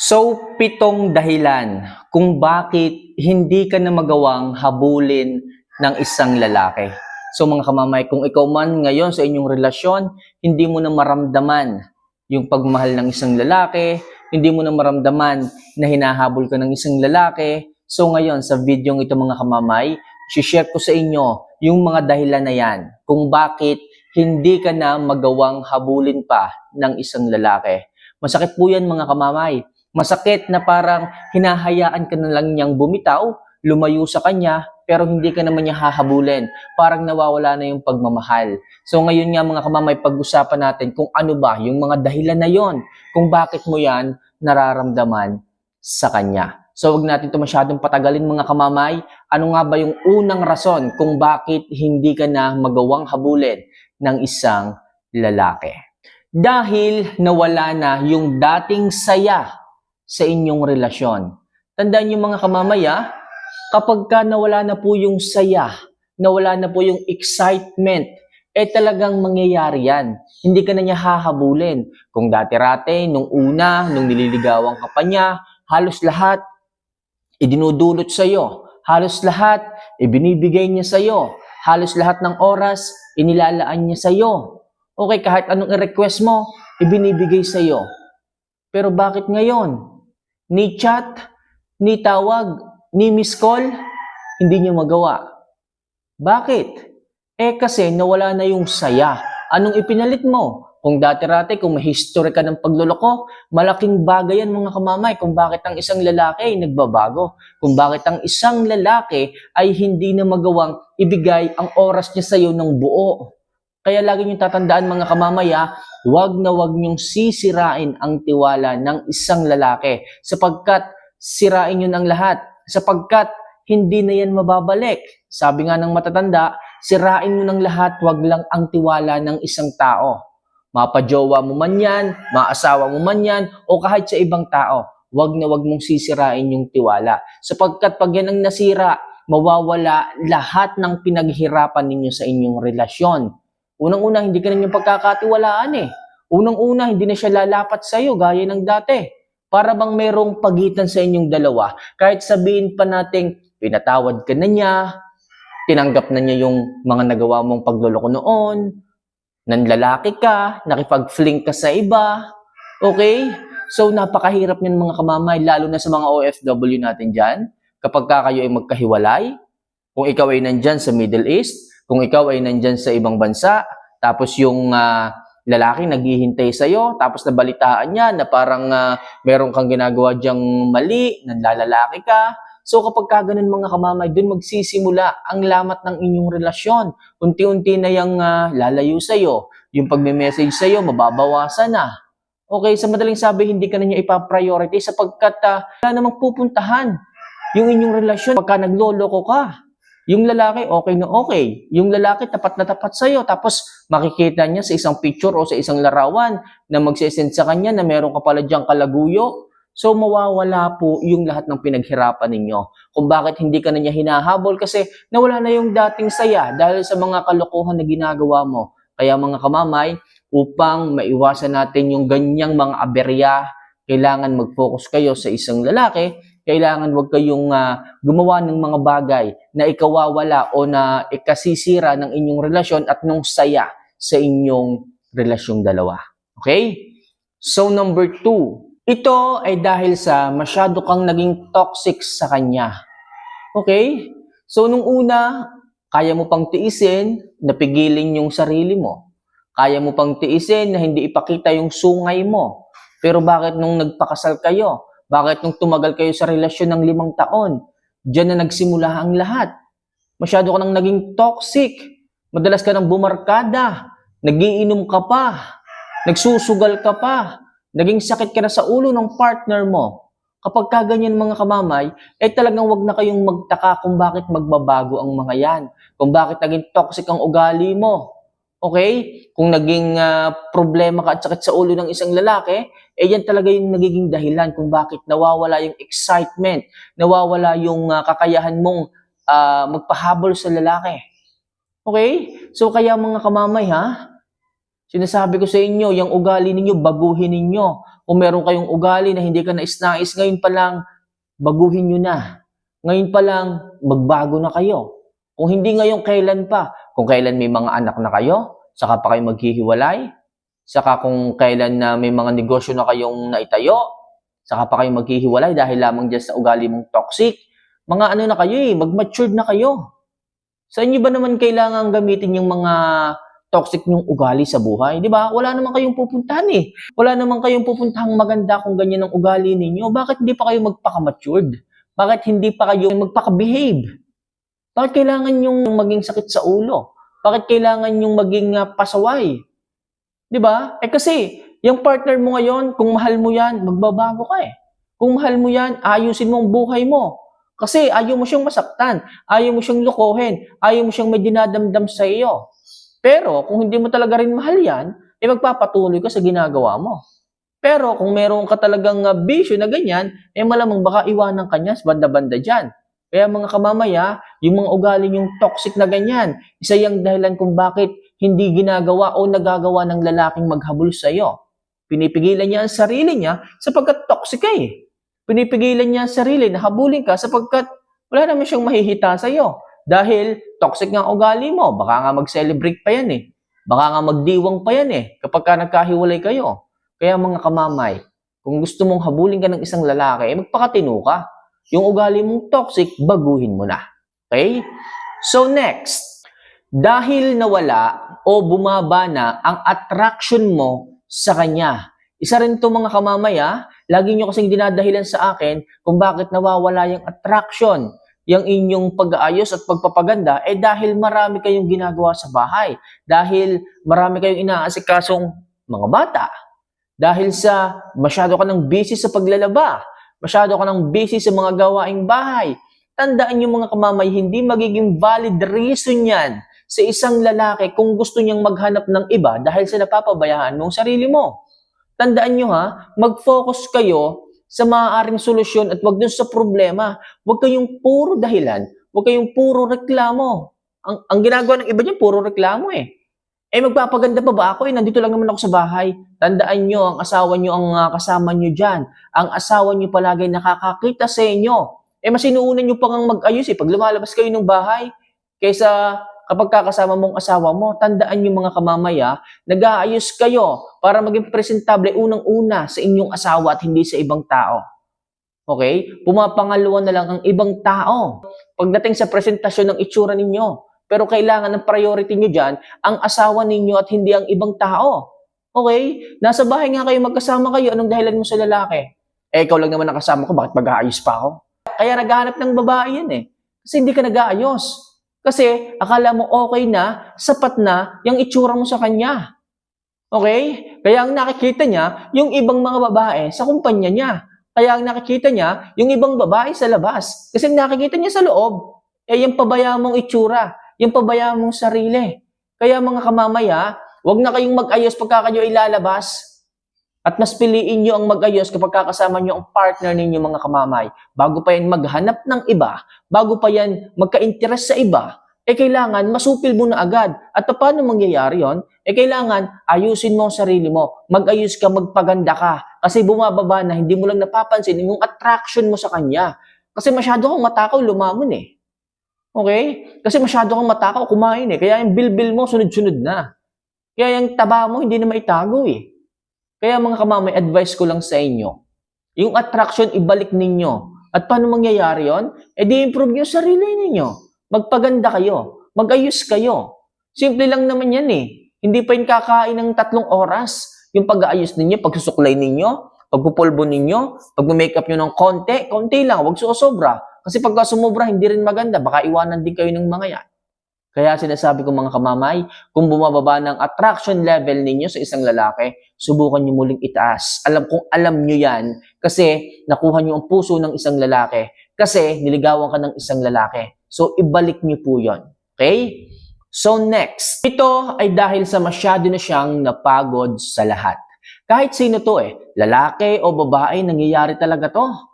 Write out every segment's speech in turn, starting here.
So, pitong dahilan kung bakit hindi ka na magawang habulin ng isang lalaki. So mga kamamay, kung ikaw man ngayon sa inyong relasyon, hindi mo na maramdaman yung pagmahal ng isang lalaki, hindi mo na maramdaman na hinahabol ka ng isang lalaki. So ngayon, sa video ito mga kamamay, share ko sa inyo yung mga dahilan na yan kung bakit hindi ka na magawang habulin pa ng isang lalaki. Masakit po yan mga kamamay. Masakit na parang hinahayaan ka na lang niyang bumitaw, lumayo sa kanya, pero hindi ka naman niya hahabulin. Parang nawawala na yung pagmamahal. So ngayon nga mga kamamay, pag-usapan natin kung ano ba yung mga dahilan na yon kung bakit mo yan nararamdaman sa kanya. So wag natin ito masyadong patagalin mga kamamay. Ano nga ba yung unang rason kung bakit hindi ka na magawang habulin ng isang lalaki? Dahil nawala na yung dating saya sa inyong relasyon. Tandaan niyo mga kamamaya, kapag ka nawala na po yung saya, nawala na po yung excitement, eh talagang mangyayari yan. Hindi ka na niya hahabulin. Kung dati-rate, nung una, nung nililigawan ka pa niya, halos lahat idinudulot sa iyo. Halos lahat ibinibigay niya sa iyo. Halos lahat ng oras inilalaan niya sa iyo. Okay, kahit anong i-request mo, ibinibigay sa iyo. Pero bakit ngayon? Ni chat, ni tawag, ni miss call, hindi niya magawa. Bakit? Eh kasi nawala na yung saya. Anong ipinalit mo? Kung dati-rati, kung may history ka ng pagluloko, malaking bagay yan mga kamamay kung bakit ang isang lalaki ay nagbabago. Kung bakit ang isang lalaki ay hindi na magawang ibigay ang oras niya sa iyo ng buo. Kaya lagi niyong tatandaan mga kamamaya, wag na wag niyong sisirain ang tiwala ng isang lalaki sapagkat sirain yun ang lahat. Sapagkat hindi na yan mababalik. Sabi nga ng matatanda, sirain mo ng lahat, wag lang ang tiwala ng isang tao. Mapajowa mo man yan, maasawa mo man yan, o kahit sa ibang tao, wag na wag mong sisirain yung tiwala. Sapagkat pag yan ang nasira, mawawala lahat ng pinaghirapan ninyo sa inyong relasyon. Unang-una, hindi ka na niyong pagkakatiwalaan eh. Unang-una, hindi na siya lalapat sa iyo gaya ng dati. Para bang merong pagitan sa inyong dalawa. Kahit sabihin pa nating pinatawad ka na niya, tinanggap na niya yung mga nagawa mong pagluloko noon, nanlalaki ka, nakipag-fling ka sa iba, okay? So, napakahirap niyan mga kamamay, lalo na sa mga OFW natin dyan. Kapag ka kayo ay magkahiwalay, kung ikaw ay nandyan sa Middle East, kung ikaw ay nandyan sa ibang bansa, tapos yung ah, lalaki naghihintay sa'yo, tapos nabalitaan niya na parang ah, meron kang ginagawa diyang mali, nanlalalaki ka. So kapag ka ganun mga kamamay, dun magsisimula ang lamat ng inyong relasyon. Unti-unti na yung ah, lalayo sa'yo. Yung pagme-message sa'yo, mababawasan na. Okay, sa madaling sabi, hindi ka na niya ipa-priority sapagkat ah, wala namang pupuntahan yung inyong relasyon pagka nagloloko ka. Yung lalaki, okay na okay. Yung lalaki, tapat na tapat sa'yo. Tapos, makikita niya sa isang picture o sa isang larawan na magsisend sa kanya na meron ka pala diyang kalaguyo. So, mawawala po yung lahat ng pinaghirapan ninyo. Kung bakit hindi ka na niya hinahabol kasi nawala na yung dating saya dahil sa mga kalokohan na ginagawa mo. Kaya mga kamamay, upang maiwasan natin yung ganyang mga aberya, kailangan mag-focus kayo sa isang lalaki kailangan wag kayong ah, gumawa ng mga bagay na ikawawala o na ikasisira ng inyong relasyon at nung saya sa inyong relasyong dalawa. Okay? So number two, ito ay dahil sa masyado kang naging toxic sa kanya. Okay? So nung una, kaya mo pang tiisin, napigilin yung sarili mo. Kaya mo pang tiisin na hindi ipakita yung sungay mo. Pero bakit nung nagpakasal kayo, bakit nung tumagal kayo sa relasyon ng limang taon, diyan na nagsimula ang lahat? Masyado ka nang naging toxic. Madalas ka nang bumarkada. Nagiinom ka pa. Nagsusugal ka pa. Naging sakit ka na sa ulo ng partner mo. Kapag ka ganyan mga kamamay, eh talagang wag na kayong magtaka kung bakit magbabago ang mga yan. Kung bakit naging toxic ang ugali mo. Okay? Kung naging ah, problema ka at sakit sa ulo ng isang lalaki, eh yan talaga yung nagiging dahilan kung bakit nawawala yung excitement, nawawala yung ah, kakayahan mong ah, magpahabol sa lalaki. Okay? So kaya mga kamamay ha, sinasabi ko sa inyo, yung ugali ninyo, baguhin ninyo. kung meron kayong ugali na hindi ka nais-nais, ngayon pa lang, baguhin nyo na. Ngayon pa lang, magbago na kayo. Kung hindi ngayon, kailan pa? Kung kailan may mga anak na kayo, saka pa kayo maghihiwalay, saka kung kailan na may mga negosyo na kayong naitayo, saka pa kayo maghihiwalay dahil lamang dyan sa ugali mong toxic. Mga ano na kayo eh, mag-matured na kayo. Sa inyo ba naman kailangan gamitin yung mga toxic yung ugali sa buhay, 'di ba? Wala naman kayong pupuntahan eh. Wala naman kayong pupuntahang maganda kung ganyan ang ugali ninyo. Bakit hindi pa kayo magpaka-matured? Bakit hindi pa kayo magpaka-behave? Bakit kailangan yung maging sakit sa ulo? Bakit kailangan yung maging ah, pasaway? 'Di ba? Eh kasi yung partner mo ngayon, kung mahal mo 'yan, magbabago ka eh. Kung mahal mo 'yan, ayusin mo ang buhay mo. Kasi ayaw mo siyang masaktan, ayaw mo siyang lokohin, ayaw mo siyang may dinadamdam sa iyo. Pero kung hindi mo talaga rin mahal yan, eh magpapatuloy ka sa ginagawa mo. Pero kung meron ka talagang uh, bisyo na ganyan, eh malamang baka iwanan ka niya sa banda-banda dyan. Kaya mga kamamaya, yung mga ugali yung toxic na ganyan, isa yung dahilan kung bakit hindi ginagawa o nagagawa ng lalaking maghabol sa iyo. Pinipigilan niya ang sarili niya sapagkat toxic ka eh. Pinipigilan niya ang sarili na habulin ka sapagkat wala naman siyang mahihita sa iyo. Dahil toxic nga ugali mo, baka nga mag-celebrate pa yan eh. Baka nga magdiwang pa yan eh, kapag ka nagkahiwalay kayo. Kaya mga kamamay, kung gusto mong habulin ka ng isang lalaki, eh magpakatino ka. Yung ugali mong toxic, baguhin mo na. Okay? So next, dahil nawala o bumaba na ang attraction mo sa kanya. Isa rin to mga kamamaya, lagi nyo kasing dinadahilan sa akin kung bakit nawawala yung attraction yung inyong pag-aayos at pagpapaganda eh dahil marami kayong ginagawa sa bahay. Dahil marami kayong inaasikasong mga bata. Dahil sa masyado ka ng busy sa paglalaba. Masyado ka ng busy sa mga gawaing bahay. Tandaan niyo mga kamamay, hindi magiging valid reason yan sa isang lalaki kung gusto niyang maghanap ng iba dahil sa napapabayaan ng sarili mo. Tandaan niyo ha, mag-focus kayo sa maaaring solusyon at wag dun sa problema. Huwag kayong puro dahilan. Huwag kayong puro reklamo. Ang, ang ginagawa ng iba niyan, puro reklamo eh. Eh, magpapaganda pa ba ako? Eh, nandito lang naman ako sa bahay. Tandaan nyo, ang asawa nyo ang uh, kasama nyo dyan. Ang asawa nyo palagi nakakakita sa inyo. Eh, mas inuunan nyo pang mag-ayos eh. Pag lumalabas kayo ng bahay, kaysa kapag kakasama mong asawa mo, tandaan nyo mga kamamaya, nag-aayos kayo para maging presentable unang-una sa inyong asawa at hindi sa ibang tao. Okay? Pumapangalawa na lang ang ibang tao. Pagdating sa presentasyon ng itsura ninyo. Pero kailangan ng priority nyo dyan, ang asawa ninyo at hindi ang ibang tao. Okay? Nasa bahay nga kayo, magkasama kayo, anong dahilan mo sa lalaki? Eh, ikaw lang naman nakasama ko, bakit mag-aayos pa ako? Kaya naghahanap ng babae yan eh. Kasi hindi ka nag-aayos. Kasi akala mo okay na, sapat na yung itsura mo sa kanya. Okay? Kaya ang nakikita niya, yung ibang mga babae sa kumpanya niya. Kaya ang nakikita niya, yung ibang babae sa labas. Kasi nakikita niya sa loob, eh yung pabaya mong itsura, yung pabaya mong sarili. Kaya mga kamamaya, wag na kayong mag-ayos pagka kayo ilalabas. At mas piliin nyo ang mag-ayos kapag kakasama nyo ang partner ninyo mga kamamay. Bago pa yan maghanap ng iba, bago pa yan magka-interest sa iba, eh kailangan masupil mo na agad. At paano mangyayari yon? Eh kailangan ayusin mo ang sarili mo. Mag-ayos ka, magpaganda ka. Kasi bumababa na, hindi mo lang napapansin yung attraction mo sa kanya. Kasi masyado kang matakaw, lumamon eh. Okay? Kasi masyado kang matakaw, kumain eh. Kaya yung bilbil mo, sunod-sunod na. Kaya yung taba mo, hindi na maitago eh. Kaya mga kamamay, advice ko lang sa inyo, yung attraction, ibalik ninyo. At paano mangyayari yon? E di improve yung sarili ninyo. Magpaganda kayo. Magayos kayo. Simple lang naman yan eh. Hindi pa yung kakain ng tatlong oras. Yung pag-aayos ninyo, pagsusuklay ninyo, pagpupulbo ninyo, pag-makeup nyo ng konti, konti lang, huwag susobra. Kasi pagka sumobra, hindi rin maganda. Baka iwanan din kayo ng mga yan. Kaya sinasabi ko mga kamamay, kung bumababa ng attraction level ninyo sa isang lalaki, subukan nyo muling itaas. Alam kong alam nyo yan kasi nakuha nyo ang puso ng isang lalaki kasi niligawan ka ng isang lalaki. So, ibalik nyo po yon. Okay? So, next. Ito ay dahil sa masyado na siyang napagod sa lahat. Kahit sino to eh, lalaki o babae, nangyayari talaga to.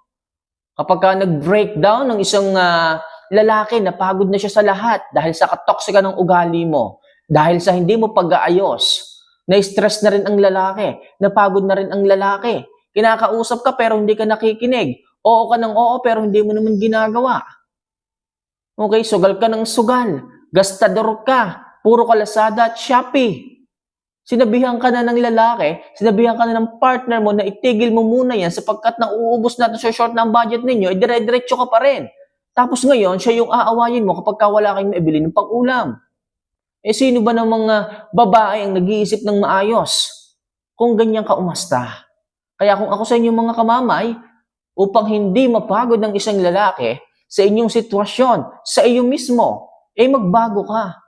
Kapag ka nag-breakdown ng isang uh, lalaki, napagod na siya sa lahat dahil sa katoksika ng ugali mo, dahil sa hindi mo pag-aayos, na-stress na rin ang lalaki, napagod na rin ang lalaki. Kinakausap ka pero hindi ka nakikinig. Oo ka ng oo pero hindi mo naman ginagawa. Okay, sugal ka ng sugal. Gastador ka. Puro ka Lazada at Shopee. Sinabihan ka na ng lalaki, sinabihan ka na ng partner mo na itigil mo muna yan sapagkat nauubos natin sa short ng budget ninyo, eh dire-diretso ka pa rin. Tapos ngayon, siya yung aawayin mo kapag ka wala kayong maibili ng pang-ulam. Eh sino ba ng mga babae ang nag-iisip ng maayos kung ganyan ka umasta? Kaya kung ako sa inyo mga kamamay, upang hindi mapagod ng isang lalaki sa inyong sitwasyon, sa iyo mismo, eh magbago ka.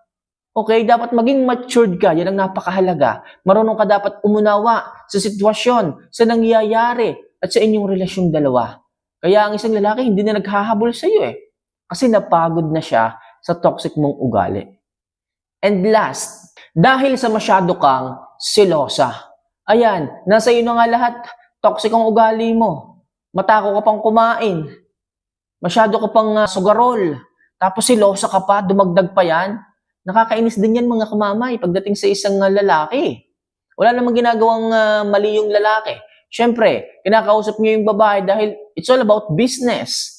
Okay, dapat maging matured ka, yan ang napakahalaga. Marunong ka dapat umunawa sa sitwasyon, sa nangyayari, at sa inyong relasyong dalawa. Kaya ang isang lalaki hindi na naghahabol sa iyo eh. Kasi napagod na siya sa toxic mong ugali. And last, dahil sa masyado kang silosa. Ayan, nasa iyo na nga lahat, toxic ang ugali mo. Matako ka pang kumain. Masyado ka pang uh, sugarol. Tapos silosa ka pa, dumagdag pa yan. Nakakainis din yan mga kamamay pagdating sa isang uh, lalaki. Wala namang ginagawang uh, mali yung lalaki. Siyempre, kinakausap niyo yung babae dahil it's all about business.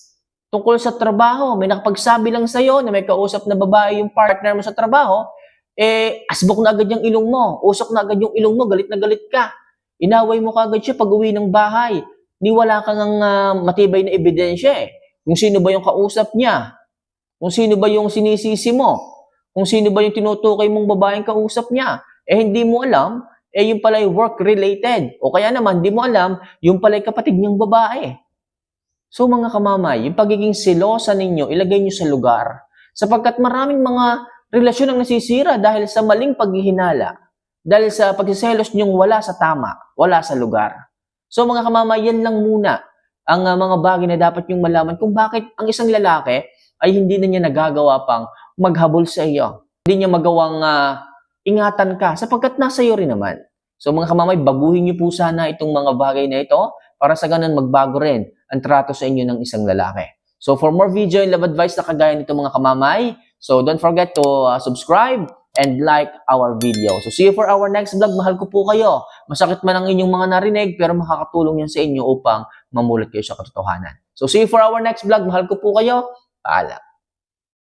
Tungkol sa trabaho, may nakapagsabi lang sa'yo na may kausap na babae yung partner mo sa trabaho, eh, asbok na agad yung ilong mo. Usok na agad yung ilong mo, galit na galit ka. Inaway mo kagad siya pag uwi ng bahay. Ni wala kang uh, matibay na ebidensya eh. Kung sino ba yung kausap niya. Kung sino ba yung sinisisi mo kung sino ba yung tinutukoy mong babaeng kausap niya. Eh hindi mo alam, eh yung pala yung work-related. O kaya naman, hindi mo alam, yung pala yung kapatid niyang babae. So mga kamamay, yung pagiging silosa ninyo, ilagay niyo sa lugar. Sapagkat maraming mga relasyon ang nasisira dahil sa maling paghihinala. Dahil sa pagsiselos niyong wala sa tama, wala sa lugar. So mga kamamay, yan lang muna ang uh, mga bagay na dapat yung malaman kung bakit ang isang lalaki ay hindi na niya nagagawa pang maghabol sa iyo. Hindi niya magawang uh, ingatan ka sapagkat nasa iyo rin naman. So mga kamamay, baguhin niyo po sana itong mga bagay na ito para sa ganun magbago rin ang trato sa inyo ng isang lalaki. So for more video and love advice na kagaya nito mga kamamay, so don't forget to uh, subscribe and like our video. So see you for our next vlog. Mahal ko po kayo. Masakit man ang inyong mga narinig pero makakatulong yan sa inyo upang mamulat kayo sa katotohanan. So see you for our next vlog. Mahal ko po kayo. Paalam.